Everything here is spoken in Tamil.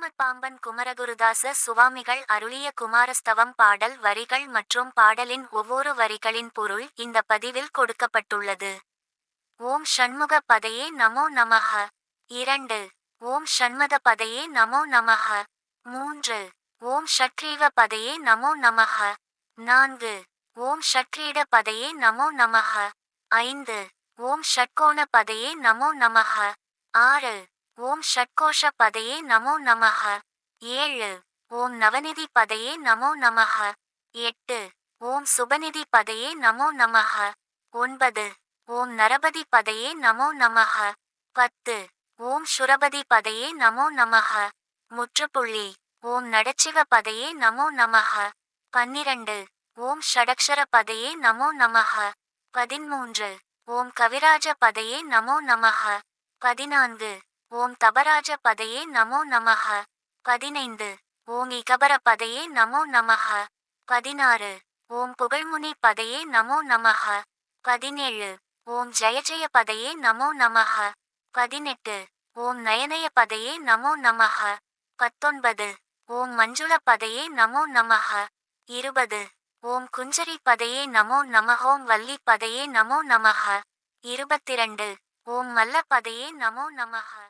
ஸ்ரீமத் பாம்பன் குமரகுருதாச சுவாமிகள் அருளிய குமாரஸ்தவம் பாடல் வரிகள் மற்றும் பாடலின் ஒவ்வொரு வரிகளின் பொருள் இந்த பதிவில் கொடுக்கப்பட்டுள்ளது. ஓம் ஷண்முக பதையே நமோ நமஹ. இரண்டு. ஓம் ஷண்மத பதையே நமோ நமஹ. மூன்று. ஓம் ஷட்ரீவ பதையே நமோ நமஹ. நான்கு. ஓம் ஷட்ரீட பதையே நமோ நமஹ. ஐந்து. ஓம் ஷட்கோண பதையே நமோ நமஹ. ஆறு. ஓம் ஷட்கோஷ பதையே நமோ நமஹ. ஏழு. ஓம் நவநிதி பதையே நமோ நமஹ. எட்டு. ஓம் சுபநிதி பதையே நமோ நமஹ. ஒன்பது. ஓம் நரபதி பதையே நமோ நமஹ. பத்து. ஓம் சுரபதி பதையே நமோ நமஹ. முற்றுப்புள்ளி. ஓம் நடச்சிவ பதையே நமோ நமஹ. பன்னிரண்டு. ஓம் ஷடக்ஷர பதையே நமோ நமஹ. பதிமூன்று. ஓம் கவிராஜ பதையே நமோ நமஹ. பதினான்கு. ஓம் தபராஜ பதையே நமோ நமஹ. பதினைந்து. ஓம் இகபர பதையே நமோ நமஹ. பதினாறு. ஓம் புகழ்முனி பதையே நமோ நமஹ. பதினேழு. ஓம் ஜெய ஜெய பதையே நமோ நமஹ. பதினெட்டு. ஓம் நயனய பதையே நமோ நமஹ. பத்தொன்பது. ஓம் மஞ்சுள பதையே நமோ நமஹ. இருபது. ஓம் குஞ்சரி பதையே நமோ நமஹோம் வள்ளி பதையே நமோ நமஹ. இருபத்திரண்டு. ஓம் மல்ல பதையே நமோ நமஹ.